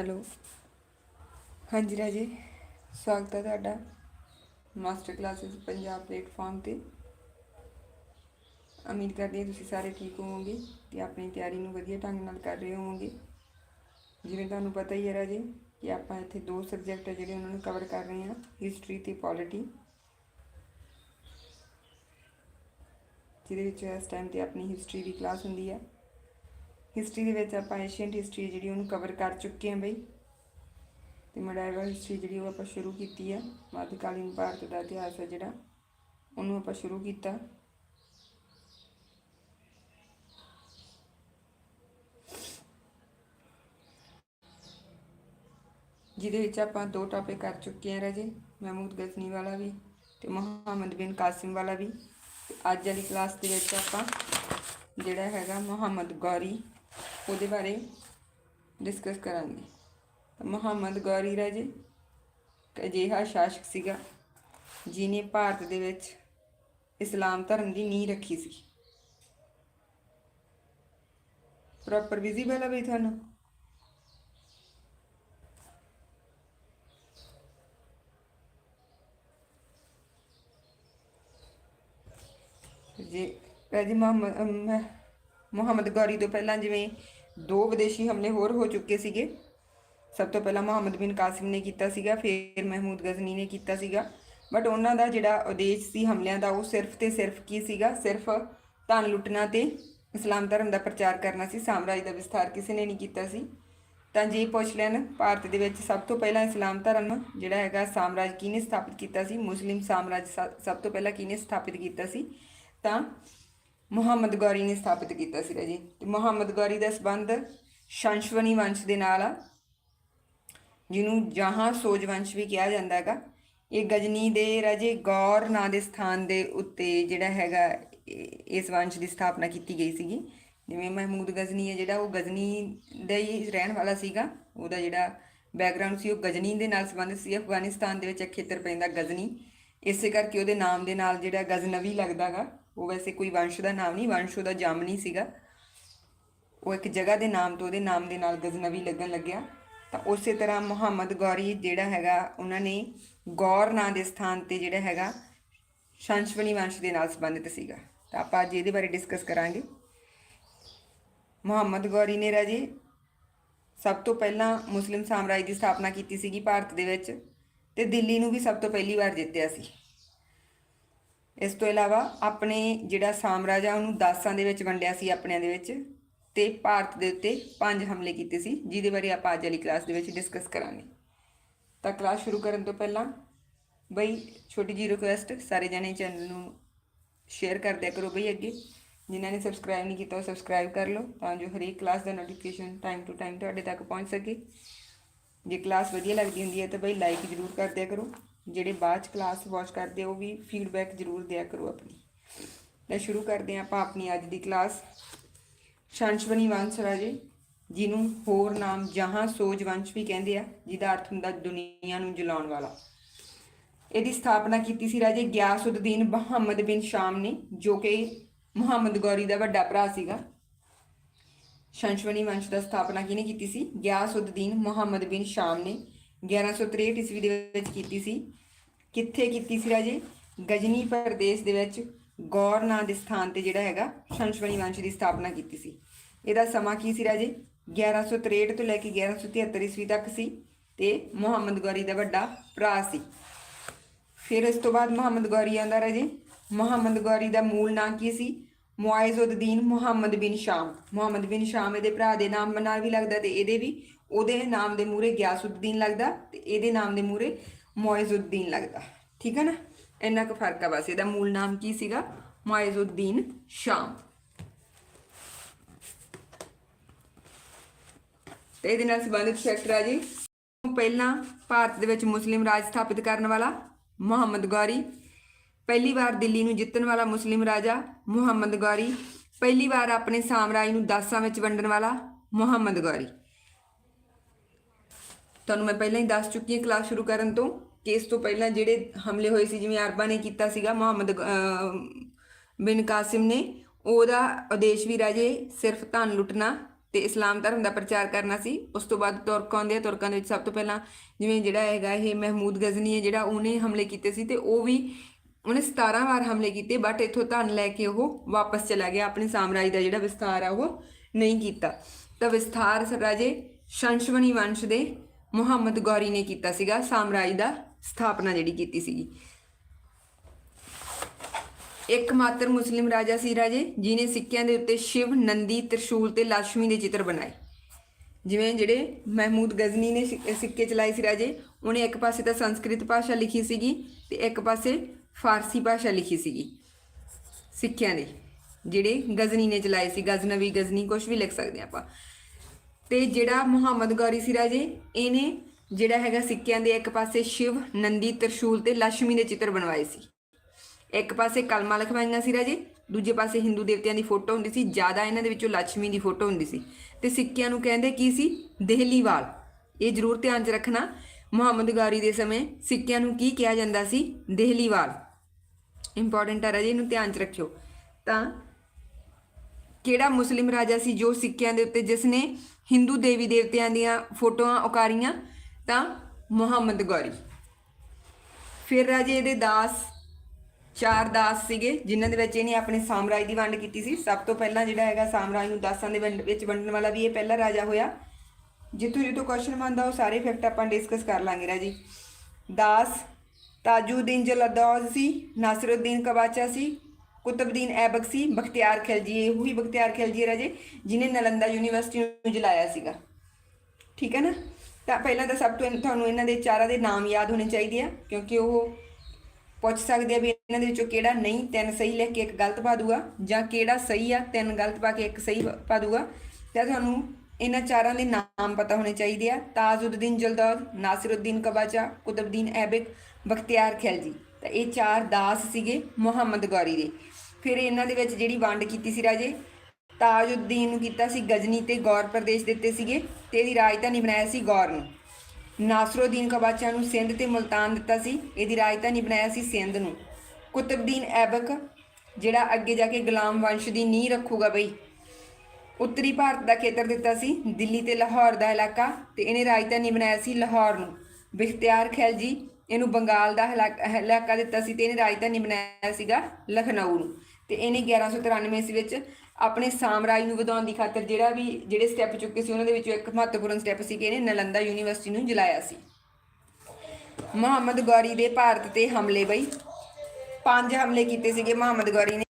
Hello. ਹਾਂਜੀ ਰਾਜੇ, ਸਵਾਗਤ ਹੈ ਤੁਹਾਡਾ ਮਾਸਟਰ ਕਲਾਸਿਸ ਪੰਜਾਬ ਪਲੇਟਫਾਰਮ ਤੇ। ਉਮੀਦ ਕਰਦੇ ਹਾਂ ਤੁਸੀਂ ਸਾਰੇ ਠੀਕ ਹੋਵੋਗੇ ਤੇ ਆਪਣੀ ਤਿਆਰੀ ਨੂੰ ਵਧੀਆ ਢੰਗ ਨਾਲ ਕਰ ਰਹੇ ਹੋਵੋਗੇ। ਜਿਵੇਂ ਤੁਹਾਨੂੰ ਪਤਾ ਹੀ ਹੈ ਰਾਜੇ ਕਿ ਆਪਾਂ ਇੱਥੇ ਦੋ ਸਬਜੈਕਟ ਹੈ ਜਿਹੜੇ ਉਹਨਾਂ ਨੂੰ ਕਵਰ ਕਰ ਰਹੇ ਹਾਂ ਹਿਸਟਰੀ ਤੇ ਪੋਲਿਟੀ ਜਿਹਦੇ ਵਿੱਚ ਇਸ ਟਾਈਮ ਤੇ ਆਪਣੀ ਹਿਸਟਰੀ ਦੀ ਕਲਾਸ ਹੁੰਦੀ ਹੈ। ਹਿਸਟਰੀ ਦੇ ਵਿੱਚ ਆਪਾਂ ਏਸ਼ੀਅੰਟ ਹਿਸਟਰੀ ਜਿਹੜੀ ਉਹਨੂੰ ਕਵਰ ਕਰ ਚੁੱਕੇ ਹਾਂ ਬਈ। ਤੇ ਮਡਾਈਵਰ ਹਿਸਟਰੀ ਜਿਹੜੀ ਉਹ ਆਪਾਂ ਸ਼ੁਰੂ ਕੀਤੀ ਆ। ਮੱਧਕਾਲੀਨ ਭਾਰਤ ਦਾ ਇਤਿਹਾਸ ਹੈ ਜਿਹੜਾ, ਉਹਨੂੰ ਆਪਾਂ ਸ਼ੁਰੂ ਕੀਤਾ। ਜਿਹਦੇ ਵਿੱਚ ਆਪਾਂ ਦੋ ਟਾਪਿਕ ਕਰ ਚੁੱਕੇ ਹਾਂ ਰਾਜੇ, ਮਹਿਮੂਦ ਗਜ਼ਨੀ ਵਾਲਾ ਵੀ ਤੇ ਮੁਹੰਮਦ ਬਿਨ ਕਾਸਿਮ ਵਾਲਾ ਵੀ। ਅੱਜ ਵਾਲੀ ਕਲਾਸ ਦੇ ਵਿੱਚ ਆਪਾਂ ਜਿਹੜਾ ਹੈਗਾ ਮੁਹੰਮਦ ਗੌਰੀ ਉਹਦੇ ਬਾਰੇ ਡਿਸਕਸ ਕਰਾਂਗੇ। ਮੁਹੰਮਦ ਗੌਰੀ ਰਾਜੇ, ਇੱਕ ਅਜਿਹਾ ਸ਼ਾਸਕ ਸੀਗਾ ਜਿਨੇ ਭਾਰਤ ਦੇ ਵਿੱਚ ਇਸਲਾਮ ਧਰਮ ਦੀ ਨੀਂਹ ਰੱਖੀ ਸੀ। ਪ੍ਰੋਪਰ ਵਿਜ਼ੀਬਲ ਹੈ ਬਈ ਤੁਹਾਨੂੰ? ਜੀ ਰਾਜੀ ਮੁਹੰਮਦ ਮੁਹੰਮਦ ਗੌਰੀ ਤੋਂ ਪਹਿਲਾਂ ਜਿਵੇਂ ਦੋ ਵਿਦੇਸ਼ੀ ਹਮਲੇ ਹੋਰ ਹੋ ਚੁੱਕੇ ਸੀਗੇ, ਸਭ ਤੋਂ ਪਹਿਲਾਂ ਮੁਹੰਮਦ ਬਿਨ ਕਾਸਿਮ ਨੇ ਕੀਤਾ ਸੀਗਾ, ਫਿਰ ਮਹਿਮੂਦ ਗਜ਼ਨੀ ਨੇ ਕੀਤਾ ਸੀਗਾ। ਬਟ ਉਹਨਾਂ ਦਾ ਜਿਹੜਾ ਉਦੇਸ਼ ਸੀ ਹਮਲਿਆਂ ਦਾ ਉਹ ਸਿਰਫ ਤੇ ਸਿਰਫ ਕੀ ਸੀਗਾ? ਸਿਰਫ ਧਨ ਲੁੱਟਣਾ ਤੇ ਇਸਲਾਮ ਧਰਮ ਦਾ ਪ੍ਰਚਾਰ ਕਰਨਾ ਸੀ, ਸਾਮਰਾਜ ਦਾ ਵਿਸਥਾਰ ਕਿਸੇ ਨੇ ਨਹੀਂ ਕੀਤਾ ਸੀ। ਤਾਂ ਜੇ ਪੁੱਛ ਲੈਣ, ਭਾਰਤ ਦੇ ਵਿੱਚ ਸਭ ਤੋਂ ਪਹਿਲਾਂ ਇਸਲਾਮ ਧਰਮ ਜਿਹੜਾ ਹੈਗਾ, ਸਾਮਰਾਜ ਕਿਹਨੇ ਸਥਾਪਿਤ ਕੀਤਾ ਸੀ? ਮੁਸਲਿਮ ਸਾਮਰਾਜ ਸ- ਸਭ ਤੋਂ ਪਹਿਲਾਂ ਕਿਹਨੇ ਸਥਾਪਿਤ ਕੀਤਾ ਸੀ? ਤਾਂ ਮੁਹੰਮਦ ਗੌਰੀ ਨੇ ਸਥਾਪਿਤ ਕੀਤਾ ਸੀ ਰਾਜੀ ਤੇ ਮੁਹੰਮਦ ਗੌਰੀ ਦਾ ਸੰਬੰਧ ਸ਼ੰਸ਼ਵਨੀ ਵੰਸ਼ ਦੇ ਨਾਲ ਆ, ਜਿਹਨੂੰ ਜਹਾਂ ਸੋਜ ਵੰਸ਼ ਵੀ ਕਿਹਾ ਜਾਂਦਾ ਹੈਗਾ। ਇਹ ਗਜਨੀ ਦੇ ਰਾਜੇ ਗੌਰ ਨਾਂ ਦੇ ਸਥਾਨ ਦੇ ਉੱਤੇ ਜਿਹੜਾ ਹੈਗਾ ਇਸ ਵੰਸ਼ ਦੀ ਸਥਾਪਨਾ ਕੀਤੀ ਗਈ ਸੀਗੀ। ਜਿਵੇਂ ਮਹਿਮੂਦ ਗਜ਼ਨੀ ਹੈ ਜਿਹੜਾ, ਉਹ ਗਜ਼ਨੀ ਦਾ ਹੀ ਰਹਿਣ ਵਾਲਾ ਸੀਗਾ। ਉਹਦਾ ਜਿਹੜਾ ਬੈਕਗ੍ਰਾਉਂਡ ਸੀ, ਉਹ ਗਜਨੀ ਦੇ ਨਾਲ ਸੰਬੰਧਿਤ ਸੀ। ਅਫਗਾਨਿਸਤਾਨ ਦੇ ਵਿੱਚ ਇੱਕ ਖੇਤਰ ਪੈਂਦਾ ਗਜ਼ਨੀ। ਇਸੇ ਕਰਕੇ ਉਹਦੇ ਨਾਮ ਦੇ ਨਾਲ ਜਿਹੜਾ ਗਜ਼ਨਵੀ ਲੱਗਦਾਗਾ ਉਹ ਵੈਸੇ ਕੋਈ ਵੰਸ਼ ਦਾ ਨਾਮ ਨਹੀਂ, ਵੰਸ਼ ਉਹਦਾ ਜਾਮਨੀ ਸੀਗਾ। ਉਹ ਇੱਕ ਜਗ੍ਹਾ ਦੇ ਨਾਮ ਤੋਂ ਉਹਦੇ ਨਾਮ ਦੇ ਨਾਲ ਗਜ਼ਨਵੀ ਲੱਗਣ ਲੱਗਿਆ। ਤਾਂ ਉਸੇ ਤਰ੍ਹਾਂ ਮੁਹੰਮਦ ਗੌਰੀ ਜਿਹੜਾ ਹੈਗਾ, ਉਹਨਾਂ ਨੇ ਗੌਰ ਨਾਂ ਦੇ ਸਥਾਨ ਤੇ ਜਿਹੜਾ ਹੈਗਾ, ਸ਼ੰਸ਼ਵਨੀ ਵੰਸ਼ ਦੇ ਨਾਲ ਸੰਬੰਧਿਤ ਸੀਗਾ। ਤਾਂ ਆਪਾਂ ਅੱਜ ਇਹਦੇ ਬਾਰੇ ਡਿਸਕਸ ਕਰਾਂਗੇ। ਮੁਹੰਮਦ ਗੌਰੀ ਨੇ ਰਾਜੇ, ਸਭ ਤੋਂ ਪਹਿਲਾਂ ਮੁਸਲਿਮ ਸਾਮਰਾਜ ਦੀ ਸਥਾਪਨਾ ਕੀਤੀ ਸੀਗੀ ਭਾਰਤ ਦੇ ਵਿੱਚ ਤੇ ਦਿੱਲੀ ਨੂੰ ਵੀ ਸਭ ਤੋਂ ਪਹਿਲੀ ਵਾਰ ਜਿੱਤਿਆ ਸੀ। ਇਸ ਤੋਂ ਇਲਾਵਾ ਆਪਣੇ ਜਿਹੜਾ ਸਾਮਰਾਜ ਆ, ਉਹਨੂੰ ਦਾਸਾਂ ਦੇ ਵਿੱਚ ਵੰਡਿਆ ਸੀ ਆਪਣਿਆਂ ਦੇ ਵਿੱਚ ਤੇ ਭਾਰਤ ਦੇ ਉੱਤੇ ਪੰਜ ਹਮਲੇ ਕੀਤੇ ਸੀ, ਜਿਹਦੇ ਬਾਰੇ ਆਪਾਂ ਅੱਜ ਵਾਲੀ ਕਲਾਸ ਦੇ ਵਿੱਚ ਡਿਸਕਸ ਕਰਾਂਗੇ। ਤਾਂ ਕਲਾਸ ਸ਼ੁਰੂ ਕਰਨ ਤੋਂ ਪਹਿਲਾਂ ਬਈ ਛੋਟੀ ਜੀ ਰਿਕੁਐਸਟ ਸਾਰੇ ਜਣੇ ਚੈਨਲ ਨੂੰ ਸ਼ੇਅਰ ਕਰ ਦਿਆ ਕਰੋ ਬਈ ਅੱਗੇ। ਜਿਨ੍ਹਾਂ ਨੇ ਸਬਸਕ੍ਰਾਈਬ ਨਹੀਂ ਕੀਤਾ ਉਹ ਸਬਸਕ੍ਰਾਈਬ ਕਰ ਲਓ, ਤਾਂ ਜੋ ਹਰੇਕ ਕਲਾਸ ਦਾ ਨੋਟੀਫਿਕੇਸ਼ਨ ਟਾਈਮ ਟੂ ਟਾਈਮ ਤੁਹਾਡੇ ਤੱਕ ਪਹੁੰਚ ਸਕੇ। ਜੇ ਕਲਾਸ ਵਧੀਆ ਲੱਗਦੀ ਹੁੰਦੀ ਹੈ ਤਾਂ ਬਈ ਲਾਈਕ ਜ਼ਰੂਰ ਕਰ ਦਿਆ ਕਰੋ। ਜਿਹੜੇ ਬਾਅਦ ਚ ਕਲਾਸ ਵਾਚ ਕਰਦੇ ਆ, ਉਹ ਵੀ ਫੀਡਬੈਕ ਜ਼ਰੂਰ ਦਿਆ ਕਰੋ ਆਪਣੀ। ਤਾਂ ਸ਼ੁਰੂ ਕਰਦੇ ਹਾਂ ਆਪਾਂ ਆਪਣੀ ਅੱਜ ਦੀ ਕਲਾਸ ਸ਼ੰਸ਼ਵਨੀ ਵੰਸ਼ ਰਾਜੇ ਜਿਹਨੂੰ ਹੋਰ ਨਾਮ ਜਹਾਂ ਸੋਜ ਵੰਸ਼ ਵੀ ਕਹਿੰਦੇ ਆ ਜਿਹਦਾ ਅਰਥ ਹੁੰਦਾ ਦੁਨੀਆ ਨੂੰ ਜਲਾਉਣ ਵਾਲਾ। ਇਹਦੀ ਸਥਾਪਨਾ ਕੀਤੀ ਸੀ ਰਾਜੇ ਗਿਆਸਉদ্ਦੀਨ ਮੁਹੰਮਦ ਬਿਨ ਸ਼ਾਮ ਨੇ ਜੋ ਕਿ ਮੁਹੰਮਦ ਗੌਰੀ ਦਾ ਵੱਡਾ ਭਰਾ ਸੀਗਾ। ਸ਼ੰਸ਼ਵਨੀ ਵੰਸ਼ ਦਾ ਸਥਾਪਨਾ ਕਿਹਨੇ ਕੀਤੀ ਸੀ? ਗਿਆਸਉদ্ਦੀਨ ਮੁਹੰਮਦ ਬਿਨ ਸ਼ਾਮ ਨੇ। 1163 ਈਸਵੀ ਦੇ ਵਿੱਚ ਕੀਤੀ ਸੀ। ਕਿੱਥੇ ਕੀਤੀ ਸੀ ਰਾਜੇ? ਗਜਨੀ ਪ੍ਰਦੇਸ਼ ਦੇ ਵਿੱਚ ਗੌਰ ਨਾਂ ਦੇ ਸਥਾਨ ਤੇ ਜਿਹੜਾ ਹੈਗਾ ਸ਼ੰਸ਼ਵਨੀ ਵੰਸ਼ ਦੀ ਸਥਾਪਨਾ ਕੀਤੀ ਸੀ। ਇਹਦਾ ਸਮਾਂ ਕੀ ਸੀ ਰਾਜੇ? 1163 ਤੋਂ ਲੈ ਕੇ 1173 ਈਸਵੀ ਤੱਕ ਸੀ ਤੇ ਮੁਹੰਮਦ ਗੌਰੀ ਦਾ ਵੱਡਾ ਭਰਾ ਸੀ। ਫਿਰ ਇਸ ਤੋਂ ਬਾਅਦ ਮੁਹੰਮਦ ਗੌਰੀ ਆਂਦਾ ਰਾਜੇ। ਮੁਹੰਮਦ ਗੌਰੀ ਦਾ ਮੂਲ ਨਾਂ ਕੀ ਸੀ? ਮੁਆਇਜ਼ਉদ্ਦੀਨ ਮੁਹੰਮਦ ਬਿਨ ਸ਼ਾਮ। ਮੁਹੰਮਦ ਬਿਨ ਸ਼ਾਮ ਇਹਦੇ ਭਰਾ ਦੇ ਨਾਮ ਨਾਲ ਵੀ ਲੱਗਦਾ ਤੇ ਇਹਦੇ ਵੀ ਉਹਦੇ ਨਾਮ ਦੇ ਮੂਰੇ ਗਿਆਸਉদ্ਦੀਨ ਲੱਗਦਾ ਤੇ ਇਹਦੇ ਨਾਮ ਦੇ ਮੂਰੇ ਮੁਆਇਜ਼ਉদ্ਦੀਨ ਲੱਗਦਾ। ਠੀਕ ਹੈ ਨਾ? ਇੰਨਾ ਕੁ ਫ਼ਰਕ ਆ ਬਸ, ਇਹਦਾ ਮੂਲ ਨਾਮ ਕੀ ਸੀਗਾ? ਮੁਆਇਜ਼ਉদ্ਦੀਨ ਸ਼ਾਮ। ਤੇ ਇਹਦੇ ਨਾਲ ਸੰਬੰਧਿਤ ਫੈਕਟਰ ਆ ਜੀ। ਪਹਿਲਾਂ ਭਾਰਤ ਦੇ ਵਿੱਚ ਮੁਸਲਿਮ ਰਾਜ ਸਥਾਪਿਤ ਕਰਨ ਵਾਲਾ ਮੁਹੰਮਦ ਗੌਰੀ, ਪਹਿਲੀ ਵਾਰ ਦਿੱਲੀ ਨੂੰ ਜਿੱਤਣ ਵਾਲਾ ਮੁਸਲਿਮ ਰਾਜਾ ਮੁਹੰਮਦ ਗੌਰੀ, ਪਹਿਲੀ ਵਾਰ ਆਪਣੇ ਸਾਮਰਾਜ ਨੂੰ ਦਾਸਾਂ ਵਿੱਚ ਵੰਡਣ ਵਾਲਾ ਮੁਹੰਮਦ ਗੌਰੀ। ਤੁਹਾਨੂੰ ਮੈਂ ਪਹਿਲਾਂ ਹੀ ਦੱਸ ਚੁੱਕੀ ਹਾਂ ਕਲਾਸ ਸ਼ੁਰੂ ਕਰਨ ਤੋਂ। ਕਿ ਇਸ ਤੋਂ ਪਹਿਲਾਂ ਜਿਹੜੇ ਹਮਲੇ ਹੋਏ ਸੀ, ਜਿਵੇਂ ਅਰਬਾਂ ਨੇ ਕੀਤਾ ਸੀਗਾ, ਮੁਹੰਮਦ ਬਿਨ ਕਾਸਿਮ ਨੇ, ਉਹਦਾ ਉਦੇਸ਼ ਵੀ ਰਾਜੇ ਸਿਰਫ ਧਨ ਲੁੱਟਣਾ ਤੇ ਇਸਲਾਮ ਧਰਮ ਦਾ ਪ੍ਰਚਾਰ ਕਰਨਾ ਸੀ। ਉਸ ਤੋਂ ਬਾਅਦ ਤੁਰਕ ਆਉਂਦੇ ਆ, ਤੁਰਕਾਂ ਦੇ ਵਿੱਚ ਸਭ ਤੋਂ ਪਹਿਲਾਂ ਜਿਵੇਂ ਜਿਹੜਾ ਹੈਗਾ ਇਹ ਮਹਿਮੂਦ ਗਜ਼ਨੀ ਹੈ, ਜਿਹੜਾ ਉਹਨੇ ਹਮਲੇ ਕੀਤੇ ਸੀ ਤੇ ਉਹ ਵੀ ਉਹਨੇ 17 ਵਾਰ ਹਮਲੇ ਕੀਤੇ ਬਟ ਇੱਥੋਂ ਧਨ ਲੈ ਕੇ ਉਹ ਵਾਪਸ ਚਲਾ ਗਿਆ, ਆਪਣੇ ਸਾਮਰਾਜ ਦਾ ਜਿਹੜਾ ਵਿਸਥਾਰ ਆ, ਉਹ ਨਹੀਂ ਕੀਤਾ। ਤਾਂ ਵਿਸਥਾਰ ਰਾਜੇ ਸ਼ੰਸ਼ਵਨੀ ਵੰਸ਼ ਦੇ ਮੁਹੰਮਦ ਗੌਰੀ ਨੇ ਕੀਤਾ ਸੀਗਾ ਸਾਮਰਾਜ ਦਾ ਸਥਾਪਨਾ ਜਿਹੜੀ ਕੀਤੀ ਸੀਗੀ। ਇੱਕ ਮਾਤਰ ਮੁਸਲਿਮ ਰਾਜਾ ਸੀ ਰਾਜੇ ਜਿਨੇ ਸਿੱਕਿਆਂ ਦੇ ਉੱਤੇ ਸ਼ਿਵ, ਨੰਦੀ, ਤ੍ਰਿਸ਼ੂਲ ਤੇ ਲక్ష్ਮੀ ਦੇ ਚਿੱਤਰ ਬਣਾਏ। ਜਿਵੇਂ ਜਿਹੜੇ ਮਹਿਮੂਦ ਗਜ਼ਨੀ ਨੇ ਸਿ- ਸਿੱਕੇ ਚਲਾਏ ਸੀ ਰਾਜੇ, ਉਹਨੇ ਇੱਕ ਪਾਸੇ ਤਾਂ ਸੰਸਕ੍ਰਿਤ ਭਾਸ਼ਾ ਲਿਖੀ ਸੀਗੀ ਤੇ ਇੱਕ ਪਾਸੇ ਫਾਰਸੀ ਭਾਸ਼ਾ ਲਿਖੀ ਸੀਗੀ ਸਿੱਕਿਆਂ ਦੇ, ਜਿਹੜੇ ਗਜ਼ਨੀ ਨੇ ਚਲਾਏ ਸੀ। ਗਜ਼ਨਵੀ ਗਜ਼ਨੀ ਕੁਝ ਵੀ ਲਿਖ ਸਕਦੇ ਹਾਂ ਆਪਾਂ। ਤੇ ਜਿਹੜਾ ਮੁਹੰਮਦ ਗੌਰੀ ਸੀ ਰਾਜੇ, ਇਹਨੇ ਜਿਹੜਾ ਹੈਗਾ ਸਿੱਕਿਆਂ ਦੇ ਇੱਕ ਪਾਸੇ ਸ਼ਿਵ, ਨੰਦੀ, ਤ੍ਰਿਸ਼ੂਲ ਤੇ ਲక్ష్ਮੀ ਦੇ ਚਿੱਤਰ ਬਣਵਾਏ ਸੀ। ਇੱਕ ਪਾਸੇ ਕਲਮਾ ਲਖਵਾਈਆਂ ਸੀ ਰਾਜੇ, ਦੂਜੇ ਪਾਸੇ ਹਿੰਦੂ ਦੇਵਤਿਆਂ ਦੀ ਫੋਟੋ ਹੁੰਦੀ ਸੀ, ਜ਼ਿਆਦਾ ਇਹਨਾਂ ਦੇ ਵਿੱਚੋਂ ਲక్ష్ਮੀ ਦੀ ਫੋਟੋ ਹੁੰਦੀ ਸੀ। ਤੇ ਸਿੱਕਿਆਂ ਨੂੰ ਕਹਿੰਦੇ ਕੀ ਸੀ? ਦੇਹਲੀਵਾਲ। ਇਹ ਜ਼ਰੂਰ ਧਿਆਨ 'ਚ ਰੱਖਣਾ, ਮੁਹੰਮਦ ਗਾਰੀ ਦੇ ਸਮੇਂ ਸਿੱਕਿਆਂ ਨੂੰ ਕੀ ਕਿਹਾ ਜਾਂਦਾ ਸੀ? ਦੇਹਲੀਵਾਲ। ਇੰਪੋਰਟੈਂਟ ਹੈ ਰਾਜੇ, ਇਹਨੂੰ ਧਿਆਨ 'ਚ ਰੱਖਿਓ। ਤਾਂ ਕਿਹੜਾ ਮੁਸਲਿਮ ਰਾਜਾ ਸੀ ਜੋ ਸਿੱਕਿਆਂ ਦੇ ਉੱਤੇ ਜਿਸ ਨੇ ਹਿੰਦੂ ਦੇਵੀ ਦੇਵਤਿਆਂ ਦੀਆਂ ਫੋਟੋਆਂ ਉਕਾਰੀਆਂ ਤਾਂ ਮੁਹੰਮਦ ਗੌਰੀ। ਫਿਰ ਰਾਜੇ ਇਹਦੇ ਦਾਸ, ਚਾਰ ਦਾਸ ਸੀਗੇ, ਜਿਨ੍ਹਾਂ ਦੇ ਵਿੱਚ ਇਹਨੇ ਆਪਣੇ ਸਾਮਰਾਜ ਦੀ ਵੰਡ ਕੀਤੀ ਸੀ। ਸਭ ਤੋਂ ਪਹਿਲਾਂ ਜਿਹੜਾ ਹੈਗਾ ਸਾਮਰਾਜ ਨੂੰ ਦਾਸਾਂ ਦੇ ਵੰਡ- ਵਿੱਚ ਵੰਡਣ ਵਾਲਾ ਵੀ ਇਹ ਪਹਿਲਾ ਰਾਜਾ ਹੋਇਆ। ਜਿੱਥੋਂ ਜਿੱਥੋਂ ਕੁਐਸਚਨ ਮੰਨਦਾ ਉਹ ਸਾਰੇ ਫੈਕਟ ਆਪਾਂ ਡਿਸਕਸ ਕਰ ਲਾਂਗੇ ਰਾਜੀ। ਦਾਸ ਤਾਜੁਦੀਨ ਜਲਦੌਜ਼ ਸੀ, ਨਾਸਰੁਦੀਨ ਕਵਾਚਾ ਸੀ, ਕੁਤਬਦੀਨ ਐਬਕ ਸੀ, ਬਖਤਿਆਰ ਖਿਲਜੀ, ਇਹ ਉਹੀ ਬਖਤਿਆਰ ਖਿਲਜੀ ਰਾਜੇ, ਜਿਨੇ ਨਲੰਦਾ ਯੂਨੀਵਰਸਿਟੀ ਨੂੰ ਜਲਾਇਆ ਸੀਗਾ। ਠੀਕ ਹੈ ਨਾ? ਤਾਂ ਪਹਿਲਾਂ ਤਾਂ ਸਭ ਤੋਂ ਤੁਹਾਨੂੰ ਇਹਨਾਂ ਦੇ ਚਾਰਾਂ ਦੇ ਨਾਮ ਯਾਦ ਹੋਣੇ ਚਾਹੀਦੇ ਆ, ਕਿਉਂਕਿ ਉਹ ਪੁੱਛ ਸਕਦੇ ਆ ਵੀ ਇਹਨਾਂ ਦੇ ਵਿੱਚੋਂ ਕਿਹੜਾ ਨਹੀਂ, ਤਿੰਨ ਸਹੀ ਲਿਖ ਕੇ ਇੱਕ ਗਲਤ ਪਾ ਦੂਗਾ, ਜਾਂ ਕਿਹੜਾ ਸਹੀ ਆ, ਤਿੰਨ ਗਲਤ ਪਾ ਕੇ ਇੱਕ ਸਹੀ ਪਾ ਦੂਗਾ। ਤਾਂ ਤੁਹਾਨੂੰ ਇਹਨਾਂ ਚਾਰਾਂ ਦੇ ਨਾਮ ਪਤਾ ਹੋਣੇ ਚਾਹੀਦੇ ਆ ਤਾਜ਼ਉddਦੀਨ ਜਲਦੌਦ ਨਾਸਿਰਉddਦੀਨ ਕਬਾਚਾ, ਕੁਤਬਦੀਨ ਐਬਕ, ਬਖਤਿਆਰ ਖਿਲਜੀ। ਤਾਂ ਇਹ ਚਾਰ ਦਾਸ ਸੀਗੇ ਮੁਹੰਮਦ ਗੌਰੀ ਦੇ। ਫਿਰ ਇਹਨਾਂ ਦੇ ਵਿੱਚ ਜਿਹੜੀ ਵੰਡ ਕੀਤੀ ਸੀ ਰਾਜੇ ਤਾਜਉদ্ਦੀਨ ਨੂੰ ਕੀਤਾ ਸੀ ਗਜਨੀ ਤੇ ਗੌਰ ਪ੍ਰਦੇਸ਼ ਦਿੱਤੇ ਸੀਗੇ ਤੇ ਇਹਦੀ ਰਾਜਧਾਨੀ ਬਣਾਇਆ ਸੀ ਗੌਰ ਨੂੰ। ਨਾਸਰਉਦੀਨ ਕਬਾਚਾ ਨੂੰ ਸਿੰਧ ਤੇ ਮਲਤਾਨ ਦਿੱਤਾ ਸੀ, ਇਹਦੀ ਰਾਜਧਾਨੀ ਬਣਾਇਆ ਸੀ ਸਿੰਧ ਨੂੰ। ਕੁਤਬਦੀਨ ਐਬਕ, ਜਿਹੜਾ ਅੱਗੇ ਜਾ ਕੇ ਗੁਲਾਮ ਵੰਸ਼ ਦੀ ਨੀਂਹ ਰੱਖੂਗਾ ਬਈ। ਉੱਤਰੀ ਭਾਰਤ ਦਾ ਖੇਤਰ ਦਿੱਤਾ ਸੀ, ਦਿੱਲੀ ਤੇ ਲਾਹੌਰ ਦਾ ਇਲਾਕਾ ਤੇ ਇਹਨੇ ਰਾਜਧਾਨੀ ਬਣਾਇਆ ਸੀ ਲਾਹੌਰ ਨੂੰ। ਬਖਤਿਆਰ ਖਿਲਜੀ ਇਹਨੂੰ ਬੰਗਾਲ ਦਾ ਇਲਾਕਾ ਦਿੱਤਾ ਸੀ ਤੇ ਇਹਨੇ ਰਾਜਧਾਨੀ ਬਣਾਇਆ ਸੀਗਾ ਲਖਨਊ ਨੂੰ। ਤੇ ਇਹਨੇ 1193 ਈਸਵੀ ਵਿੱਚ ਆਪਣੇ ਸਾਮਰਾਜ ਨੂੰ ਵਧਾਉਣ ਦੀ ਖਾਤਰ ਜਿਹੜਾ ਵੀ, ਜਿਹੜੇ ਸਟੈਪ ਚੁੱਕੇ ਸੀ, ਉਹਨਾਂ ਦੇ ਵਿੱਚੋਂ ਇੱਕ ਮਹੱਤਵਪੂਰਨ ਸਟੈਪ ਸੀ ਕਿ ਇਹਨੇ ਨਲੰਦਾ ਯੂਨੀਵਰਸਿਟੀ ਨੂੰ ਜਲਾਇਆ ਸੀ। ਮੁਹੰਮਦ ਗੌਰੀ ਦੇ ਭਾਰਤ ਤੇ ਹਮਲੇ ਬਈ, ਪੰਜ ਹਮਲੇ ਕੀਤੇ ਸੀਗੇ ਮੁਹੰਮਦ ਗੌਰੀ ਨੇ।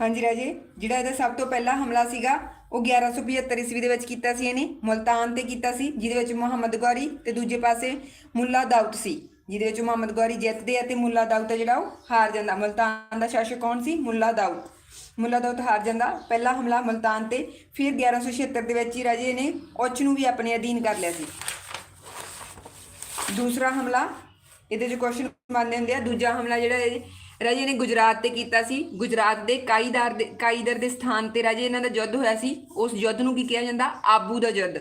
ਹਾਂਜੀ ਰਾਜੇ, ਜਿਹੜਾ ਇਹਦਾ ਸਭ ਤੋਂ ਪਹਿਲਾ ਹਮਲਾ ਸੀਗਾ, ਉਹ 1175 ਈਸਵੀ ਦੇ ਵਿੱਚ ਕੀਤਾ ਸੀ ਇਹਨੇ, ਮੁਲਤਾਨ ਤੇ ਕੀਤਾ ਸੀ, ਜਿਹਦੇ ਵਿੱਚ ਮੁਹੰਮਦ ਗੌਰੀ ਤੇ ਦੂਜੇ ਪਾਸੇ ਮੁੱਲਾ ਦਾਊਦ ਸੀ, ਜਿਹਦੇ ਵਿੱਚ ਮੁਹੰਮਦ ਗੌਰੀ ਜਿੱਤਦੇ ਆ ਤੇ ਮੁੱਲਾ ਦਾਊਦ ਜਿਹੜਾ ਉਹ ਹਾਰ ਜਾਂਦਾ। ਮੁਲਤਾਨ ਦਾ ਸ਼ਾਸਕ ਕੌਣ ਸੀ? ਮੁੱਲਾ ਦਾਊਦ। ਮੁੱਲਾ ਦਾਊਦ ਹਾਰ ਜਾਂਦਾ। ਪਹਿਲਾ ਹਮਲਾ ਮੁਲਤਾਨ ਤੇ, ਫਿਰ 1176 ਦੇ ਵਿੱਚ ਹੀ ਰਾਜੇ ਨੇ ਉੱਚ ਨੂੰ ਵੀ ਆਪਣੇ ਅਧੀਨ ਕਰ ਲਿਆ ਸੀ। ਦੂਸਰਾ ਹਮਲਾ, ਇਹਦੇ ਚ ਕੁਐਸਚਨ ਮੰਨਦੇ ਹੁੰਦੇ ਆ, ਦੂਜਾ ਹਮਲਾ ਜਿਹੜਾ ਰਾਜੇ ਨੇ ਗੁਜਰਾਤ ਤੇ ਕੀਤਾ ਸੀ। ਗੁਜਰਾਤ ਦੇ ਕਾਈਦਾਰ ਦੇ ਕਾਈਦਰ ਦੇ ਸਥਾਨ ਤੇ ਰਾਜੇ ਇਹਨਾਂ ਦਾ ਯੁੱਧ ਹੋਇਆ ਸੀ। ਉਸ ਯੁੱਧ ਨੂੰ ਕੀ ਕਿਹਾ ਜਾਂਦਾ? ਆਬੂ ਦਾ ਯੁੱਧ।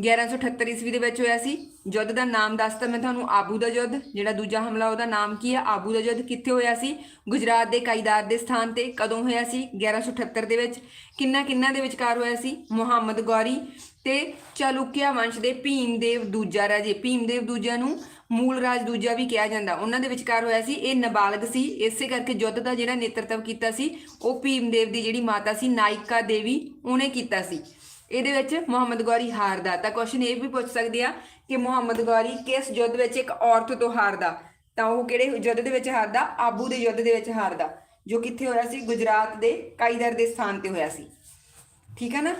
1178 ਈਸਵੀ ਦੇ ਵਿੱਚ ਹੋਇਆ ਸੀ। ਯੁੱਧ ਦਾ ਨਾਮ ਦੱਸਤਾ ਮੈਂ ਤੁਹਾਨੂੰ, ਆਬੂ ਦਾ ਯੁੱਧ। ਜਿਹੜਾ ਦੂਜਾ ਹਮਲਾ ਉਹਦਾ ਨਾਮ ਕੀ ਹੈ? ਆਬੂ ਦਾ ਯੁੱਧ ਕਿੱਥੇ ਹੋਇਆ ਸੀ? ਗੁਜਰਾਤ ਦੇ ਕਾਈਦਾਰ ਦੇ ਸਥਾਨ ਤੇ ਕਦੋਂ ਹੋਇਆ ਸੀ? 1178 ਦੇ ਵਿੱਚ ਕਿੰਨਾ ਕਿੰਨਾ ਦੇ ਵਿਚਕਾਰ ਹੋਇਆ ਸੀ? ਮੁਹੰਮਦ ਗੌਰੀ ਤੇ ਚਾਲੁਕਿਆ ਵੰਸ਼ ਦੇ ਭੀਮਦੇਵ ਦੂਜਾ ਰਾਜੇ। ਭੀਮਦੇਵ ਦੂਜਾ ਨੂੰ ਮੂਲ ਰਾਜ ਦੂਜਾ ਵੀ ਕਿਹਾ ਜਾਂਦਾ। ਉਹਨਾਂ ਦੇ ਵਿਚਕਾਰ ਹੋਇਆ ਸੀ, ਇਹ ਨਾਬਾਲਗ ਸੀ। ਇਸੇ ਕਰਕੇ ਯੁੱਧ ਦਾ ਜਿਹੜਾ ਨੇਤਰਤਵ ਕੀਤਾ ਸੀ, ਉਹ ਭੀਮਦੇਵ ਦੀ ਜਿਹੜੀ ਮਾਤਾ ਸੀ, ਨਾਇਕਾ ਦੇਵੀ, ਉਹਨੇ ਕੀਤਾ ਸੀ। ਇਹਦੇ ਵਿੱਚ ਮੁਹੰਮਦ ਗੌਰੀ ਹਾਰਦਾ ਤਾਂ ਕੁਐਸਚਨ ਇਹ ਵੀ ਪੁੱਛ ਸਕਦੇ ਆ ਕਿ ਮੁਹੰਮਦ ਗੌਰੀ ਕਿਸ ਯੁੱਧ ਵਿੱਚ ਇੱਕ ਔਰਤ ਤੋਂ ਹਾਰਦਾ? ਤਾਂ ਉਹ ਕਿਹੜੇ ਯੁੱਧ ਦੇ ਵਿੱਚ ਹਾਰਦਾ? ਆਬੂ ਦੇ ਯੁੱਧ ਦੇ ਵਿੱਚ ਹਾਰਦਾ, ਜੋ ਕਿੱਥੇ ਹੋਇਆ ਸੀ? ਗੁਜਰਾਤ ਦੇ ਕਾਈਦਰ ਦੇ ਸਥਾਨ ਤੇ ਹੋਇਆ ਸੀ। ਠੀਕ ਹੈ ਨਾ?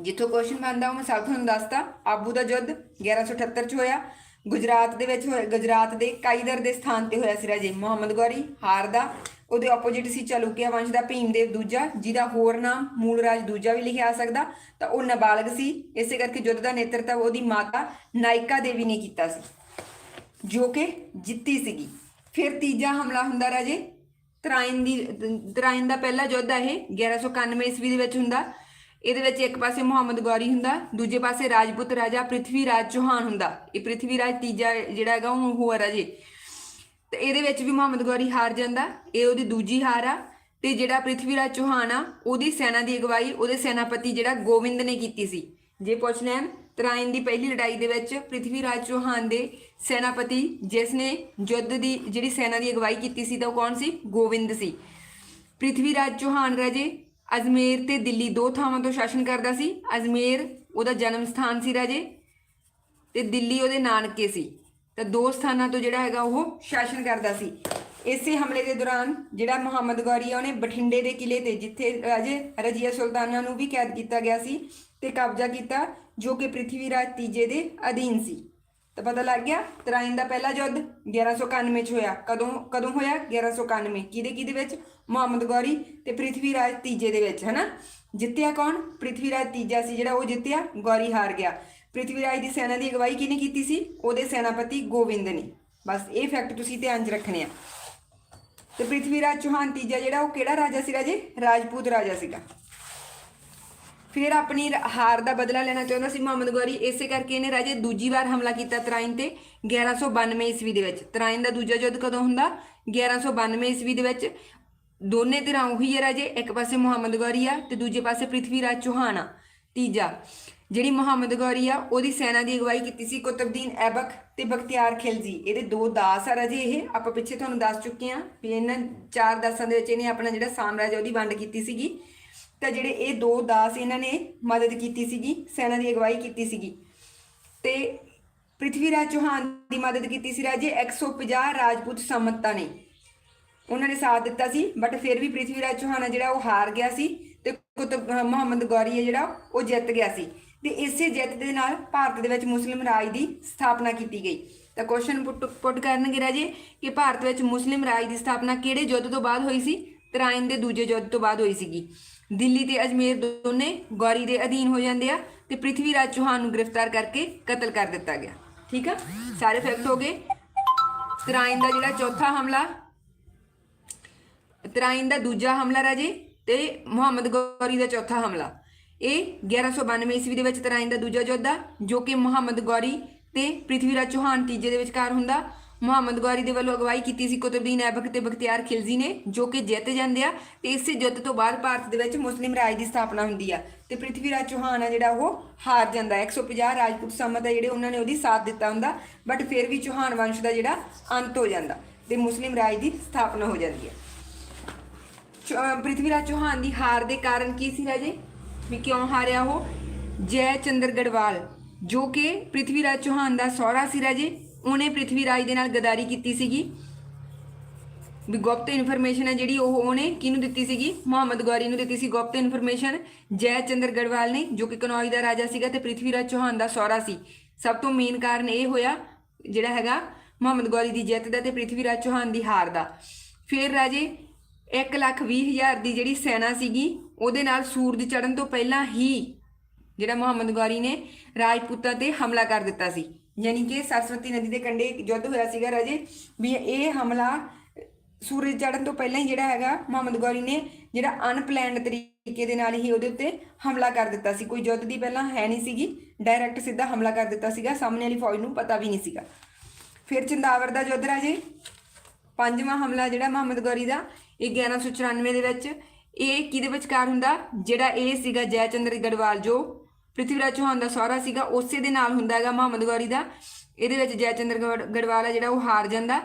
ਜਿੱਥੋਂ ਕੁਐਸਚਨ ਬਣਦਾ, ਉਹ ਮੈਂ ਸਭ ਤੁਹਾਨੂੰ ਦੱਸਤਾ। ਆਬੂ ਦਾ ਯੁੱਧ 1178 ਚ ਹੋਇਆ। ਗੁਜਰਾਤ ਦੇ ਵਿੱਚ ਹੋਇਆ ਗੁਜਰਾਤ ਦੇ ਕਾਈਦਰ ਦੇ ਸਥਾਨ ਤੇ ਹੋਇਆ ਸੀ ਰਾਜੇ ਮੁਹੰਮਦ ਗੌਰੀ ਹਾਰਦਾ ਉਹਦੇ ਆਪੋਜੀਟ ਸੀ ਚਾਲੁਕਿਆ ਵੰਸ਼ ਦਾ, ਭੀਮਦੇਵ ਦੂਜਾ, ਜਿਹਦਾ ਹੋਰ ਨਾਮ ਮੂਲ ਰਾਜ ਦੂਜਾ ਵੀ ਲਿਖਿਆ ਆ ਸਕਦਾ। ਤਾਂ ਉਹ ਨਾਬਾਲਗ ਸੀ। ਇਸੇ ਕਰਕੇ ਯੁੱਧ ਦਾ ਨੇਤਰਤਵ ਉਹਦੀ ਮਾਤਾ ਨਾਇਕਾ ਦੇਵੀ ਨੇ ਕੀਤਾ ਸੀ, ਜੋ ਕਿ ਜਿੱਤੀ ਸੀਗੀ। ਫਿਰ ਤੀਜਾ ਹਮਲਾ ਹੁੰਦਾ ਰਾਜੇ, ਤਰਾਇਨ ਦੀ ਤਰਾਇਨ ਦਾ ਪਹਿਲਾ ਯੁੱਧ ਆ ਇਹ 1191 ਈਸਵੀ ਦੇ ਵਿੱਚ ਹੁੰਦਾ। ਇਹਦੇ ਵਿੱਚ ਇੱਕ ਪਾਸੇ ਮੁਹੰਮਦ ਗੌਰੀ ਹੁੰਦਾ, ਦੂਜੇ ਪਾਸੇ ਰਾਜਪੂਤ ਰਾਜਾ ਪ੍ਰਿਥਵੀ ਰਾਜ ਚੌਹਾਨ ਹੁੰਦਾ। ਇਹ ਪ੍ਰਿਥਵੀ ਰਾਜ ਤੀਜਾ ਜਿਹੜਾ ਹੈਗਾ ਉਹ ਆ ਰਾਜੇ ਤੇ ਇਹਦੇ ਵਿੱਚ ਵੀ ਮੁਹੰਮਦ ਗੌਰੀ ਹਾਰ ਜਾਂਦਾ, ਇਹ ਉਹਦੀ ਦੂਜੀ ਹਾਰ ਆ। ਤੇ ਜਿਹੜਾ ਪ੍ਰਿਥਵੀ ਰਾਜ ਚੌਹਾਨ ਆ, ਉਹਦੀ ਸੈਨਾ ਦੀ ਅਗਵਾਈ, ਉਹਦੇ ਸੈਨਾਪਤੀ ਜਿਹੜਾ ਗੋਵਿੰਦ ਨੇ ਕੀਤੀ ਸੀ। ਜੇ ਪੁੱਛ ਲੈਣ ਤਰਾਇਨ ਦੀ ਪਹਿਲੀ ਲੜਾਈ ਦੇ ਵਿੱਚ ਪ੍ਰਿਥਵੀ ਰਾਜ ਚੌਹਾਨ ਦੇ ਸੈਨਾਪਤੀ, ਜਿਸ ਨੇ ਯੁੱਧ ਦੀ ਜਿਹੜੀ ਸੈਨਾ ਦੀ ਅਗਵਾਈ ਕੀਤੀ ਸੀ, ਤਾਂ ਉਹ ਕੌਣ ਸੀ? ਗੋਵਿੰਦ ਸੀ। ਪ੍ਰਿਥਵੀ ਰਾਜ ਚੌਹਾਨ ਰਾਜੇ ਅਜਮੇਰ ਤੇ ਦਿੱਲੀ ਦੋ ਥਾਵਾਂ ਤੋਂ ਸ਼ਾਸਨ ਕਰਦਾ ਸੀ। ਅਜਮੇਰ ਉਹਦਾ ਜਨਮ ਸਥਾਨ ਸੀ ਰਾਜੇ ਤੇ ਦਿੱਲੀ ਉਹਦੇ ਨਾਨਕੇ ਸੀ। ਤਾਂ ਦੋ ਸਥਾਨਾਂ ਤੋਂ ਜਿਹੜਾ ਹੈਗਾ ਉਹ ਸ਼ਾਸਨ ਕਰਦਾ ਸੀ। ਇਸੇ ਹਮਲੇ ਦੇ ਦੌਰਾਨ ਜਿਹੜਾ ਮੁਹੰਮਦ ਗੌਰੀਆ ਉਹਨੇ ਬਠਿੰਡੇ ਦੇ ਕਿਲੇ ਤੇ ਜਿੱਥੇ ਰਾਜੇ ਰਜੀਆ ਸੁਲਤਾਨਾ ਨੂੰ ਵੀ ਕੈਦ ਕੀਤਾ ਗਿਆ ਸੀ ਤੇ ਕਬਜ਼ਾ ਕੀਤਾ, ਜੋ ਕਿ ਪ੍ਰਿਥਵੀ ਰਾਜ ਤੀਜੇ ਦੇ ਅਧੀਨ ਸੀ। ਤਾਂ ਪਤਾ ਲੱਗ ਗਿਆ ਤਰਾਇਨ ਦਾ ਪਹਿਲਾ ਯੁੱਧ 1191 ਚ ਹੋਇਆ। ਕਦੋਂ ਕਦੋਂ ਹੋਇਆ? 1191 ਕਿਹਦੇ ਕਿਹਦੇ ਵਿੱਚ? ਮੁਹੰਮਦ ਗੌਰੀ ਤੇ ਪ੍ਰਿਥਵੀ ਰਾਜ ਤੀਜੇ ਦੇ ਵਿੱਚ, ਹਨਾ? ਜਿੱਤਿਆ ਕੌਣ? ਪ੍ਰਿਥਵੀ ਰਾਜ ਤੀਜਾ ਸੀ ਜਿਹੜਾ ਉਹ ਜਿੱਤਿਆ, ਗੌਰੀ ਹਾਰ ਗਿਆ। ਪ੍ਰਿਥਵੀ ਰਾਜ ਦੀ ਸੈਨਾ ਦੀ ਅਗਵਾਈ ਕਿਹਨੇ ਕੀਤੀ ਸੀ? ਉਹਦੇ ਸੈਨਾਪਤੀ ਗੋਵਿੰਦ ਨੇ। ਬਸ ਇਹ ਫੈਕਟ ਤੁਸੀਂ ਧਿਆਨ 'ਚ ਰੱਖਣੇ ਆ। ਤੇ ਪ੍ਰਿਥਵੀ ਰਾਜ ਚੌਹਾਨ ਤੀਜਾ ਜਿਹੜਾ ਉਹ ਕਿਹੜਾ ਰਾਜਾ ਸੀ ਰਾਜੇ ਰਾਜਪੂਤ ਰਾਜਾ ਸੀਗਾ। ਫਿਰ ਆਪਣੀ ਹਾਰ ਦਾ ਬਦਲਾ ਲੈਣਾ ਚਾਹੁੰਦਾ ਸੀ ਮੁਹੰਮਦ ਗੌਰੀ, ਇਸੇ ਕਰਕੇ ਇਹਨੇ ਰਾਜੇ ਦੂਜੀ ਵਾਰ ਹਮਲਾ ਕੀਤਾ ਤਰਾਇਨ ਤੇ 1192 ਈਸਵੀ ਦੇ ਵਿੱਚ। ਤਰਾਇਨ ਦਾ ਦੂਜਾ ਯੁੱਧ ਕਦੋਂ ਹੁੰਦਾ? 1192 ਈਸਵੀ ਦੇ ਵਿੱਚ। ਦੋਨੇ ਧਿਰਾਂ ਉਹੀ ਹੈ ਰਾਜੇ, ਇੱਕ ਪਾਸੇ ਮੁਹੰਮਦ ਗੌਰੀ ਆ ਤੇ ਦੂਜੇ ਪਾਸੇ ਪ੍ਰਿਥਵੀ ਰਾਜ ਚੌਹਾਨ ਆ। ਤੀਜਾ, ਜਿਹੜੀ ਮੁਹੰਮਦ ਗੌਰੀ ਆ, ਉਹਦੀ ਸੈਨਾ ਦੀ ਅਗਵਾਈ ਕੀਤੀ ਸੀ ਕੁਤਬਦੀਨ ਐਬਕ ਤੇ ਬਖਤਿਆਰ ਖਿਲਜੀ। ਇਹਦੇ ਦੋ ਦਾਸ ਆ ਰਾਜੇ ਇਹ, ਆਪਾਂ ਪਿੱਛੇ ਤੁਹਾਨੂੰ ਦੱਸ ਚੁੱਕੇ ਆ ਵੀ ਇਹਨਾਂ ਚਾਰ ਦਾਸਾਂ ਦੇ ਵਿੱਚ ਇਹਨੇ ਆਪਣਾ ਜਿਹੜਾ ਸਾਮਰਾਜ ਆ ਉਹਦੀ ਵੰਡ ਕੀਤੀ ਸੀਗੀ। ਤਾਂ ਜਿਹੜੇ ਇਹ ਦੋ ਦਾਸ ਇਹਨਾਂ ਨੇ ਮਦਦ ਕੀਤੀ ਸੀਗੀ, ਸੈਨਾ ਦੀ ਅਗਵਾਈ ਕੀਤੀ ਸੀਗੀ। ਤੇ ਪ੍ਰਿਥਵੀ ਰਾਜ ਚੌਹਾਨ ਦੀ ਮਦਦ ਕੀਤੀ ਸੀ ਰਾਜੇ 150 ਰਾਜਪੂਤ ਸਮੰਤਾਂ ਨੇ। ਉਹਨਾਂ ਨੇ ਸਾਥ ਦਿੱਤਾ ਸੀ ਬਟ ਫਿਰ ਵੀ ਪ੍ਰਿਥਵੀ ਰਾਜ ਚੌਹਾਨ ਜਿਹੜਾ ਉਹ ਹਾਰ ਗਿਆ ਸੀ ਤੇ ਕੁਤਬ ਮੁਹੰਮਦ ਗੌਰੀ ਹੈ ਜਿਹੜਾ ਉਹ ਜਿੱਤ ਗਿਆ ਸੀ। ਤੇ ਇਸੇ ਜਿੱਤ ਦੇ ਨਾਲ ਭਾਰਤ ਦੇ ਵਿੱਚ ਮੁਸਲਿਮ ਰਾਜ ਦੀ ਸਥਾਪਨਾ ਕੀਤੀ ਗਈ। ਤਾਂ ਕੁਐਸਚਨ ਪੁੱਟ ਪੁੱਟ ਕਰਨਗੇ ਰਾਜੇ ਕਿ ਭਾਰਤ ਵਿੱਚ ਮੁਸਲਿਮ ਰਾਜ ਦੀ ਸਥਾਪਨਾ ਕਿਹੜੇ ਯੁੱਧ ਤੋਂ ਬਾਅਦ ਹੋਈ ਸੀ? ਤਰਾਇਨ ਦੇ ਦੂਜੇ ਯੁੱਧ ਤੋਂ ਬਾਅਦ ਹੋਈ ਸੀਗੀ। ਦਿੱਲੀ ਤੇ ਅਜਮੇਰ ਦੋਨੇ ਗੌਰੀ ਦੇ ਅਧੀਨ ਹੋ ਜਾਂਦੇ ਆ ਤੇ ਪ੍ਰਿਥਵੀ ਰਾਜ ਚੌਹਾਨ ਨੂੰ ਗ੍ਰਿਫਤਾਰ ਕਰਕੇ ਕਤਲ ਕਰ ਦਿੱਤਾ ਗਿਆ। ਠੀਕ ਆ? ਸਾਰੇ ਫੈਕਟ ਹੋ ਗਏ। ਤਰਾਇਨ ਦਾ ਜਿਹੜਾ ਚੌਥਾ ਹਮਲਾ ਤਰਾਇਨ ਦਾ ਦੂਜਾ ਹਮਲਾ ਰਾਜੇ ਤੇ ਮੁਹੰਮਦ ਗੌਰੀ ਦਾ ਚੌਥਾ ਹਮਲਾ। ਇਹ 1192 ਈਸਵੀ ਦੇ ਵਿੱਚ ਤਰਾਇਨ ਦਾ ਦੂਜਾ ਯੋਧਾ, ਜੋ ਕਿ ਮੁਹੰਮਦ ਗੌਰੀ ਤੇ ਪ੍ਰਿਥਵੀ ਰਾਜ ਚੌਹਾਨ ਤੀਜੇ ਦੇ ਵਿਚਕਾਰ ਹੁੰਦਾ। ਮੁਹੰਮਦ ਗੌਰੀ ਦੇ ਵੱਲੋਂ ਅਗਵਾਈ ਕੀਤੀ ਸੀ ਕੁਤਬਦੀਨ ਐਬਕ ਤੇ ਬਖਤਿਆਰ ਖਿਲਜੀ ਨੇ, ਜੋ ਕਿ ਜਿੱਤ ਜਾਂਦੇ ਆ ਤੇ ਇਸੇ ਜਿੱਤ ਤੋਂ ਬਾਅਦ ਭਾਰਤ ਦੇ ਵਿੱਚ ਮੁਸਲਿਮ ਰਾਜ ਦੀ ਸਥਾਪਨਾ ਹੁੰਦੀ ਆ ਤੇ ਪ੍ਰਿਥਵੀ ਰਾਜ ਚੌਹਾਨ ਆ ਜਿਹੜਾ ਉਹ ਹਾਰ ਜਾਂਦਾ 150 ਰਾਜਪੂਤ ਸਮਤ ਆ ਜਿਹੜੇ ਉਹਨਾਂ ਨੇ ਉਹਦੀ ਸਾਥ ਦਿੱਤਾ ਹੁੰਦਾ ਬਟ ਫਿਰ ਵੀ ਚੌਹਾਨ ਵੰਸ਼ ਦਾ ਜਿਹੜਾ ਅੰਤ ਹੋ ਜਾਂਦਾ ਤੇ ਮੁਸਲਿਮ ਰਾਜ ਦੀ ਸਥਾਪਨਾ ਹੋ ਜਾਂਦੀ ਹੈ। ਚ- ਅਹ ਪ੍ਰਿਥਵੀ ਰਾਜ ਚੌਹਾਨ ਦੀ ਹਾਰ ਦੇ ਕਾਰਨ ਕੀ ਸੀ ਰਾਜੇ? ਵੀ ਕਿਉਂ ਹਾਰਿਆ ਉਹ? ਜੈ ਚੰਦਰ ਗੜਵਾਲ ਜੋ ਕਿ ਪ੍ਰਿਥਵੀ ਰਾਜ ਚੌਹਾਨ ਦਾ ਸਹੁਰਾ ਸੀ ਰਾਜੇ। ਉਹਨੇ ਪ੍ਰਿਥਵੀ ਰਾਜ ਦੇ ਨਾਲ ਗਦਾਰੀ ਕੀਤੀ ਸੀਗੀ। ਵੀ ਗੁਪਤ ਇਨਫੋਰਮੇਸ਼ਨ ਹੈ ਜਿਹੜੀ ਉਹ ਉਹਨੇ ਕਿਹਨੂੰ ਦਿੱਤੀ ਸੀਗੀ? ਮੁਹੰਮਦ ਗੌਰੀ ਨੂੰ ਦਿੱਤੀ ਸੀ ਗੁਪਤ ਇਨਫੋਰਮੇਸ਼ਨ ਜੈ ਚੰਦਰ ਗੜਵਾਲ ਨੇ, ਜੋ ਕਿ ਕਨੌਜ ਦਾ ਰਾਜਾ ਸੀਗਾ ਤੇ ਪ੍ਰਿਥਵੀ ਰਾਜ ਚੌਹਾਨ ਦਾ ਸਹੁਰਾ ਸੀ। ਸਭ ਤੋਂ ਮੇਨ ਕਾਰਨ ਇਹ ਹੋਇਆ, ਜਿਹੜਾ ਹੈਗਾ ਮੁਹੰਮਦ ਗੌਰੀ ਦੀ ਜਿੱਤ ਦਾ ਤੇ ਪ੍ਰਿਥਵੀ ਰਾਜ ਚੌਹਾਨ ਦੀ ਹਾਰ ਦਾ। ਫਿਰ ਰਾਜੇ 1 ਲੱਖ ਵੀਹ ਹਜ਼ਾਰ ਦੀ ਜਿਹੜੀ ਸੈਨਾ ਸੀਗੀ, ਉਹਦੇ ਨਾਲ ਸੂਰਜ ਚੜਨ ਤੋਂ ਪਹਿਲਾਂ ਹੀ ਜਿਹੜਾ ਮੁਹੰਮਦ ਗੌਰੀ ਨੇ ਰਾਜਪੂਤਾਂ ਤੇ ਹਮਲਾ ਕਰ ਦਿੱਤਾ ਸੀ। ਯਾਨੀ ਕਿ ਸਰਸਵਤੀ ਨਦੀ ਦੇ ਕੰਢੇ ਯੁੱਧ ਹੋਇਆ ਸੀਗਾ ਰਾਜੇ, ਵੀ ਇਹ ਹਮਲਾ ਸੂਰਜ ਚੜ੍ਹਨ ਤੋਂ ਪਹਿਲਾਂ ਹੀ ਜਿਹੜਾ ਹੈਗਾ ਮੁਹੰਮਦ ਗੌਰੀ ਨੇ ਜਿਹੜਾ ਅਨਪਲੈਨਡ ਤਰੀਕੇ ਦੇ ਨਾਲ ਹੀ ਉਹਦੇ ਉੱਤੇ ਹਮਲਾ ਕਰ ਦਿੱਤਾ ਸੀ। ਕੋਈ ਯੁੱਧ ਦੀ ਪਹਿਲਾਂ ਹੈ ਨਹੀਂ ਸੀਗੀ, ਡਾਇਰੈਕਟ ਸਿੱਧਾ ਹਮਲਾ ਕਰ ਦਿੱਤਾ ਸੀਗਾ, ਸਾਹਮਣੇ ਵਾਲੀ ਫੌਜ ਨੂੰ ਪਤਾ ਵੀ ਨਹੀਂ ਸੀਗਾ। ਫਿਰ ਚੰਦਾਵਰ ਦਾ ਯੁੱਧ ਰਾਜੇ, ਪੰਜਵਾਂ ਹਮਲਾ ਜਿਹੜਾ ਮੁਹੰਮਦ ਗੌਰੀ ਦਾ, ਇਹ 1194 ਦੇ ਵਿੱਚ, ਇਹ ਕਿਹਦੇ ਵਿਚਕਾਰ ਹੁੰਦਾ? ਜਿਹੜਾ ਇਹ ਸੀਗਾ ਜੈਚੰਦਰ ਗੜਵਾਲ, ਜੋ ਪ੍ਰਿਥਵੀਰਾਜ ਚੌਹਾਨ ਦਾ ਸਹੁਰਾ ਸੀਗਾ, ਉਸੇ ਦੇ ਨਾਲ ਹੁੰਦਾ ਹੈਗਾ ਮੁਹੰਮਦ ਗੌਰੀ ਦਾ। ਇਹਦੇ ਵਿੱਚ ਜੈਚੰਦਰ ਗੜਵਾਲ ਆ ਜਿਹੜਾ ਉਹ ਹਾਰ ਜਾਂਦਾ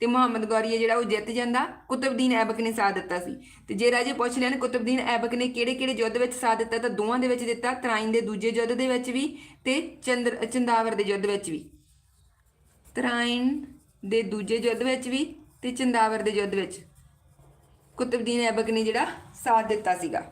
ਤੇ ਮੁਹੰਮਦ ਗੌਰੀ ਹੈ ਜਿਹੜਾ ਉਹ ਜਿੱਤ ਜਾਂਦਾ। ਕੁਤਬਦੀਨ ਐਬਕ ਨੇ ਸਾਥ ਦਿੱਤਾ ਸੀ। ਤੇ ਜੇ ਰਾਜੇ ਪੁੱਛ ਲੈਣ, ਕੁਤਬਦੀਨ ਐਬਕ ਨੇ ਕਿਹੜੇ ਕਿਹੜੇ ਯੁੱਧ ਵਿੱਚ ਸਾਥ ਦਿੱਤਾ, ਤਾਂ ਦੋਵਾਂ ਦੇ ਵਿੱਚ ਦਿੱਤਾ ਤਰਾਇਨ ਦੇ ਦੂਜੇ ਯੁੱਧ ਦੇ ਵਿੱਚ ਵੀ ਤੇ ਚੰਦਰ, ਚੰਦਾਵਰ ਦੇ ਯੁੱਧ ਵਿੱਚ ਵੀ। ਤਰਾਇਨ ਦੇ ਦੂਜੇ ਯੁੱਧ ਵਿੱਚ ਵੀ ਤੇ ਚੰਦਾਵਰ ਦੇ ਯੁੱਧ ਵਿੱਚ। ਕੁਤਬਦੀਨ ਐਬਕ ਨੇ ਜਿਹੜਾ ਸਾਥ ਦਿੱਤਾ ਸੀਗਾ।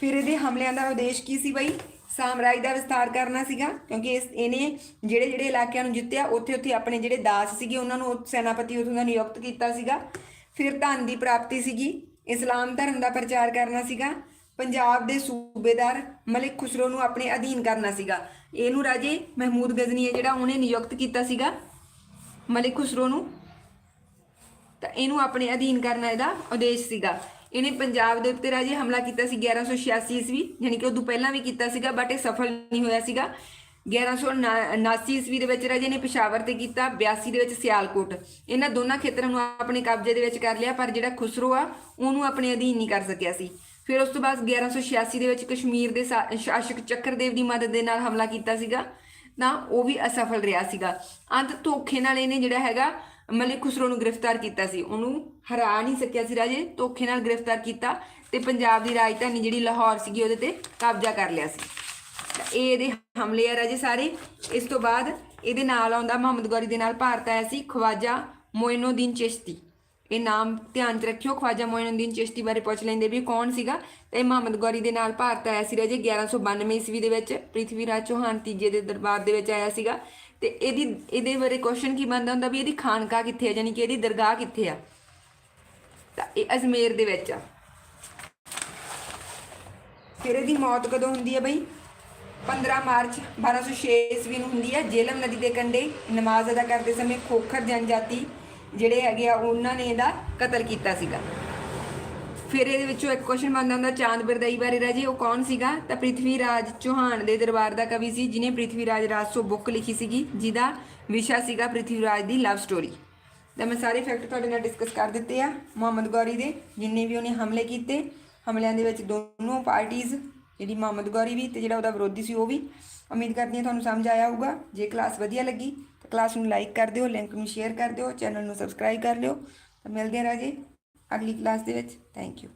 ਫਿਰ ਇਹਦੇ ਹਮਲਿਆਂ ਦਾ ਉਦੇਸ਼ ਕੀ ਸੀ ਬਈ? ਸਾਮਰਾਜ ਦਾ ਵਿਸਤਾਰ ਕਰਨਾ ਸੀਗਾ, ਕਿਉਂਕਿ ਇਸ ਇਹਨੇ ਜਿਹੜੇ ਜਿਹੜੇ ਇਲਾਕਿਆਂ ਨੂੰ ਜਿੱਤਿਆ, ਉੱਥੇ ਉੱਥੇ ਆਪਣੇ ਜਿਹੜੇ ਦਾਸ ਸੀਗੇ, ਉਹਨਾਂ ਨੂੰ ਸੈਨਾਪਤੀ ਉਥੋਂ ਦਾ ਨਿਯੁਕਤ ਕੀਤਾ ਸੀਗਾ। ਫਿਰ ਧਨ ਦੀ ਪ੍ਰਾਪਤੀ ਸੀਗੀ, ਇਸਲਾਮ ਧਰਮ ਦਾ ਪ੍ਰਚਾਰ ਕਰਨਾ ਸੀਗਾ, ਪੰਜਾਬ ਦੇ ਸੂਬੇਦਾਰ ਮਲਿਕ ਖੁਸਰੋ ਨੂੰ ਆਪਣੇ ਅਧੀਨ ਕਰਨਾ ਸੀਗਾ। ਇਹਨੂੰ ਰਾਜੇ ਮਹਿਮੂਦ ਗਜ਼ਨੀ ਹੈ ਜਿਹੜਾ ਉਹਨੇ ਨਿਯੁਕਤ ਕੀਤਾ ਸੀਗਾ, ਮਲਿਕ ਖੁਸਰੋ ਨੂੰ। ਤਾਂ ਇਹਨੂੰ ਆਪਣੇ ਅਧੀਨ ਕਰਨਾ ਇਹਦਾ ਉਦੇਸ਼ ਸੀਗਾ। ਇਹਨੇ ਪੰਜਾਬ ਦੇ ਉੱਤੇ ਰਾਜੇ ਹਮਲਾ ਕੀਤਾ ਸੀ 1186 ਈਸਵੀ ਯਾਨੀ ਕਿ ਉਦੋਂ ਪਹਿਲਾਂ ਵੀ ਕੀਤਾ ਸੀਗਾ ਬਟ ਇਹ ਸਫਲ ਨਹੀਂ ਹੋਇਆ ਸੀਗਾ। 1179 ਈਸਵੀ ਦੇ ਵਿੱਚ ਰਾਜੇ ਨੇ ਪਿਸ਼ਾਵਰ ਤੇ ਕੀਤਾ 82 ਦੇ ਵਿੱਚ ਸਿਆਲਕੋਟ। ਇਹਨਾਂ ਦੋਨਾਂ ਖੇਤਰਾਂ ਨੂੰ ਆਪਣੇ ਕਬਜ਼ੇ ਦੇ ਵਿੱਚ ਕਰ ਲਿਆ, ਪਰ ਜਿਹੜਾ ਖੁਸਰੋ ਆ, ਉਹਨੂੰ ਆਪਣੇ ਅਧੀਨ ਨਹੀਂ ਕਰ ਸਕਿਆ ਸੀ। ਫਿਰ ਉਸ ਤੋਂ ਬਾਅਦ 1186 ਦੇ ਵਿੱਚ ਕਸ਼ਮੀਰ ਦੇ ਸ਼ਾ- ਸ਼ਾਸਕ ਚੱਕਰਦੇਵ ਦੀ ਮਦਦ ਦੇ ਨਾਲ ਹਮਲਾ ਕੀਤਾ ਸੀਗਾ, ਤਾਂ ਉਹ ਵੀ ਅਸਫਲ ਰਿਹਾ ਸੀਗਾ। ਅੰਤ ਧੋਖੇ ਨਾਲ ਇਹਨੇ ਜਿਹੜਾ ਹੈਗਾ ਮਲਿਕ ਖੁਸਰੋ ਨੂੰ ਗ੍ਰਿਫਤਾਰ ਕੀਤਾ ਸੀ। ਉਹਨੂੰ ਹਰਾ ਨਹੀਂ ਸਕਿਆ ਸੀ ਰਾਜੇ, ਧੋਖੇ ਨਾਲ ਗ੍ਰਿਫਤਾਰ ਕੀਤਾ ਤੇ ਪੰਜਾਬ ਦੀ ਰਾਜਧਾਨੀ ਜਿਹੜੀ ਲਾਹੌਰ ਸੀਗੀ, ਉਹਦੇ ਤੇ ਕਬਜ਼ਾ ਕਰ ਲਿਆ ਸੀ। ਇਹ ਇਹਦੇ ਹਮਲੇ ਆ ਰਾਜੇ ਸਾਰੇ। ਇਸ ਤੋਂ ਬਾਅਦ ਇਹਦੇ ਨਾਲ ਆਉਂਦਾ ਮੁਹੰਮਦ ਗੌਰੀ ਦੇ ਨਾਲ ਭਾਰਤ ਆਇਆ ਸੀ, ਖਵਾਜਾ ਮੋਇਨੁਦੀਨ ਚਿਸ਼ਤੀ। ਇਹ ਨਾਮ ਧਿਆਨ ਚ ਰੱਖਿਓ, ਖਵਾਜਾ ਮੋਇਨੁਦੀਨ ਚਿਸ਼ਤੀ ਬਾਰੇ ਪੁੱਛ ਲੈਂਦੇ ਵੀ ਇਹ ਕੌਣ ਸੀਗਾ। ਤੇ ਇਹ ਮੁਹੰਮਦ ਗੌਰੀ ਦੇ ਨਾਲ ਭਾਰਤ ਆਇਆ ਸੀ ਰਾਜੇ 1192 ਈਸਵੀ ਦੇ ਵਿੱਚ ਪ੍ਰਿਥਵੀ ਰਾਜ ਚੌਹਾਨ ਤੀਜੇ ਦੇ ਦਰਬਾਰ ਦੇ ਵਿੱਚ ਆਇਆ ਸੀਗਾ। ਤੇ ਇਹਦੀ, ਇਹਦੇ ਬਾਰੇ ਕੁਐਸਚਨ ਕੀ ਬਣਦਾ ਹੁੰਦਾ ਵੀ ਇਹਦੀ ਖਾਨਕਾ ਕਿੱਥੇ ਹੈ ਯਾਨੀ ਕਿ ਇਹਦੀ ਦਰਗਾਹ ਕਿੱਥੇ ਆ? ਤਾਂ ਇਹ ਅਜਮੇਰ ਦੇ ਵਿੱਚ ਆ। ਫਿਰ ਇਹਦੀ ਮੌਤ ਕਦੋਂ ਹੁੰਦੀ ਹੈ ਬਈ? 15 ਮਾਰਚ 1206 ਈਸਵੀ ਨੂੰ ਹੁੰਦੀ ਹੈ ਜੇਲਮ ਨਦੀ ਦੇ ਕੰਢੇ ਨਮਾਜ਼ ਅਦਾ ਕਰਦੇ ਸਮੇਂ ਖੋਖਰ ਜਨਜਾਤੀ ਜਿਹੜੇ ਹੈਗੇ ਆ, ਉਹਨਾਂ ਨੇ ਇਹਦਾ ਕਤਲ ਕੀਤਾ ਸੀਗਾ। ਫਿਰ ਇਹਦੇ ਵਿੱਚੋਂ ਇੱਕ ਕੁਐਸਚਨ ਬਣਦਾ ਹੁੰਦਾ ਚਾਂਦ ਬਿਰਦਈ ਬਾਰੇ ਰਾਜੇ, ਉਹ ਕੌਣ ਸੀਗਾ? ਤਾਂ ਪ੍ਰਿਥਵੀ ਰਾਜ ਚੌਹਾਨ ਦੇ ਦਰਬਾਰ ਦਾ ਕਵੀ ਸੀ, ਜਿਨੇ ਪ੍ਰਿਥਵੀ ਰਾਜ ਰਾਜਸੋ ਬੁੱਕ ਲਿਖੀ ਸੀਗੀ, ਜਿਹਦਾ ਵਿਸ਼ਾ ਸੀਗਾ ਪ੍ਰਿਥਵੀ ਰਾਜ ਦੀ ਲਵ ਸਟੋਰੀ ਤਾਂ ਮੈਂ ਸਾਰੇ ਫੈਕਟ ਤੁਹਾਡੇ ਨਾਲ ਡਿਸਕਸ ਕਰ ਦਿੱਤੇ ਆ, ਮੁਹੰਮਦ ਗੌਰੀ ਦੇ, ਜਿੰਨੇ ਵੀ ਉਹਨੇ ਹਮਲੇ ਕੀਤੇ। ਹਮਲਿਆਂ ਦੇ ਵਿੱਚ ਦੋਨੋਂ ਪਾਰਟੀਆਂ ਜਿਹੜੀ ਮੁਹੰਮਦ ਗੌਰੀ ਵੀ ਤੇ ਜਿਹੜਾ ਉਹਦਾ ਵਿਰੋਧੀ ਸੀ, ਉਹ ਵੀ। ਉਮੀਦ ਕਰਦੀ ਹਾਂ ਤੁਹਾਨੂੰ ਸਮਝ ਆਇਆ ਹੋਊਗਾ। ਜੇ ਕਲਾਸ ਵਧੀਆ ਲੱਗੀ, ਤਾਂ ਕਲਾਸ ਨੂੰ ਲਾਈਕ ਕਰ ਦਿਓ ਲਿੰਕ ਨੂੰ ਸ਼ੇਅਰ ਕਰ ਦਿਓ ਚੈਨਲ ਨੂੰ ਸਬਸਕ੍ਰਾਈਬ ਕਰ ਲਿਓ। ਤਾਂ ਮਿਲਦੇ ਹਾਂ ਰਾਜੇ। ਅਗਲੀ ਕਲਾਸ ਦੇ ਵਿੱਚ। Thank you